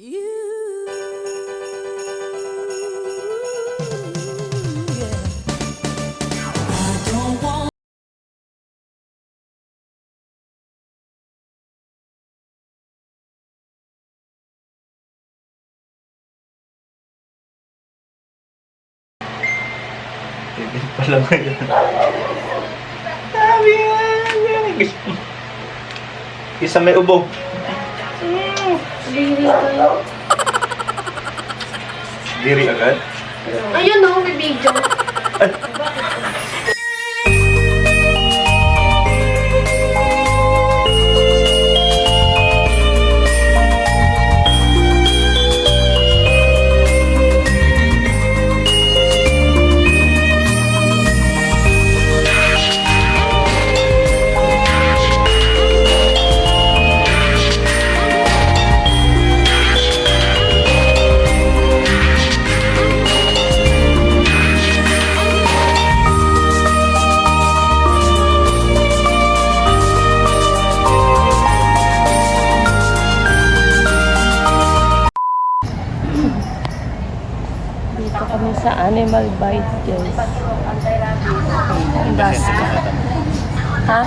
Tigil pala ba yun? Sabi nga. Isa may ubo. Diri kayo. Diri agad. Ayun o, may video. Animal Bite, guys. Basket. Ha?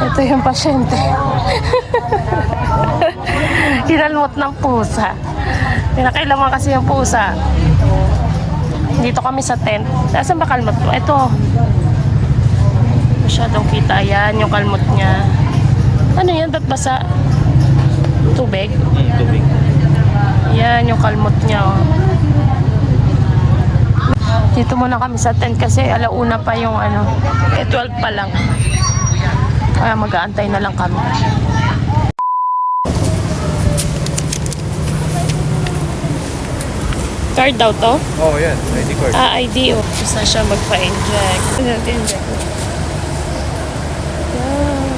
Ito yung pasyente. Kinalmot ng pusa. Pinakailaman kasi yung pusa. Dito kami sa tent. Saan ba kalmot mo? Ito. Masyadong kita. Yan, yung kalmot niya. Ano yan? Ba't basa? Tubig? Hmm, tubig. Yan, yung kalmot niya. Oh. Dito muna kami sa tent kasi alauna pa yung ano, eh 12 pa lang. Kaya mag-aantay na lang kami. Card daw to? Oo, oh, yan. ID card. Ah, ID oh. Gusto siya magpa-inject. Inject.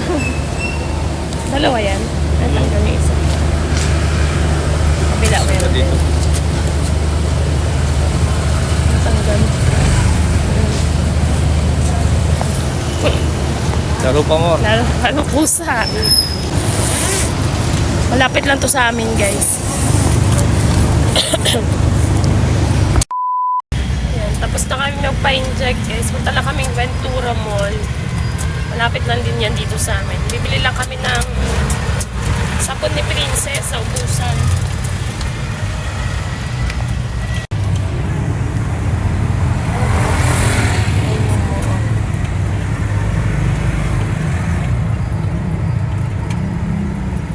Dalawa yan. Ang tanggal yung isa. Kabila mo yan. dito. Ang tanggal. Laro pa mo. Lalo, lalo pusa. Malapit lang to sa amin, guys. Yan, tapos na kami magpa-inject, guys. Punta lang kaming Ventura Mall. Malapit lang din yan dito sa amin. Bibili lang kami ng sabon ni Princess sa ubusan.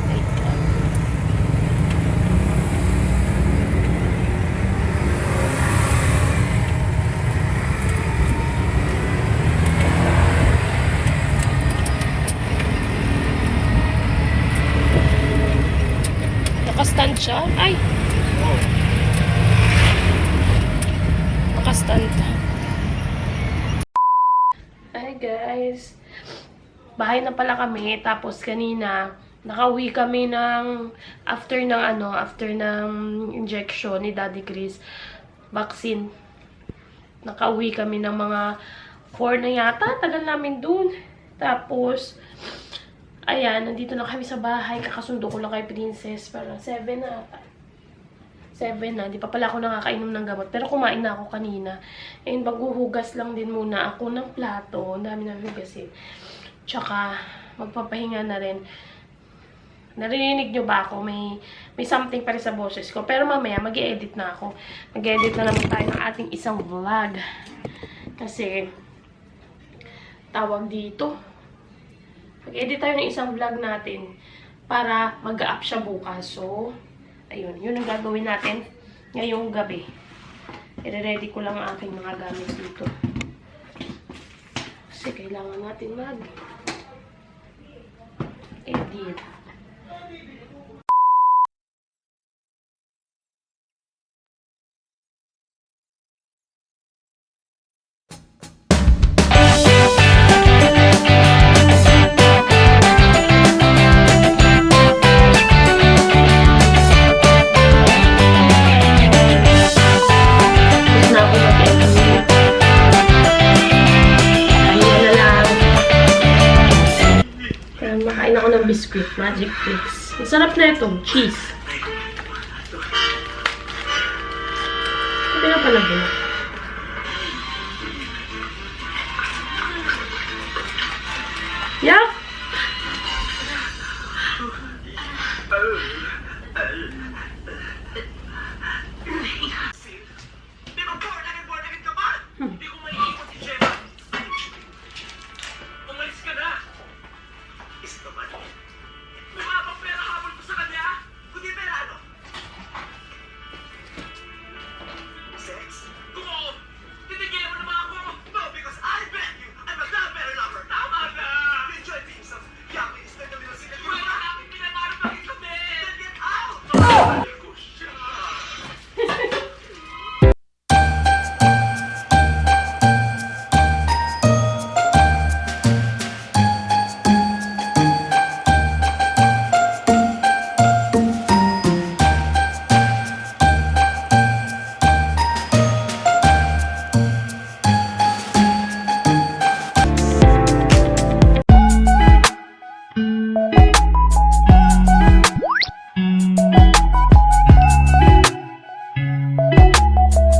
Wait lang. Nakastand siya? Ay! Nakastand. Hi guys! Bahay na pala kami. Tapos kanina, nakauwi kami ng after ng ano, after ng injection ni Daddy Chris. Vaccine. Nakauwi kami ng mga 4 na yata. Tagal namin dun. Tapos, Ayan, nandito na kami sa bahay. Kakasundo ko lang kay Princess. Parang 7 na ata. 7 na. Di pa pala ako nakakainom ng gamot. Pero kumain na ako kanina. And maghuhugas lang din muna ako ng plato. Ang dami na hugasin. Tsaka, magpapahinga na rin. Narinig nyo ba ako? May, may something pa rin sa boses ko. Pero mamaya, mag edit na ako. mag edit na naman tayo ng ating isang vlog. Kasi, tawag dito, mag-edit tayo ng isang vlog natin para mag-up siya bukas. So, ayun. Yun ang gagawin natin ngayong gabi. I-ready ko lang ang aking mga gamit dito. Kasi kailangan natin mag Kumain ako ng biscuit. Magic Fix. Masarap na ito. Cheese. Ito na pala ba? Yup!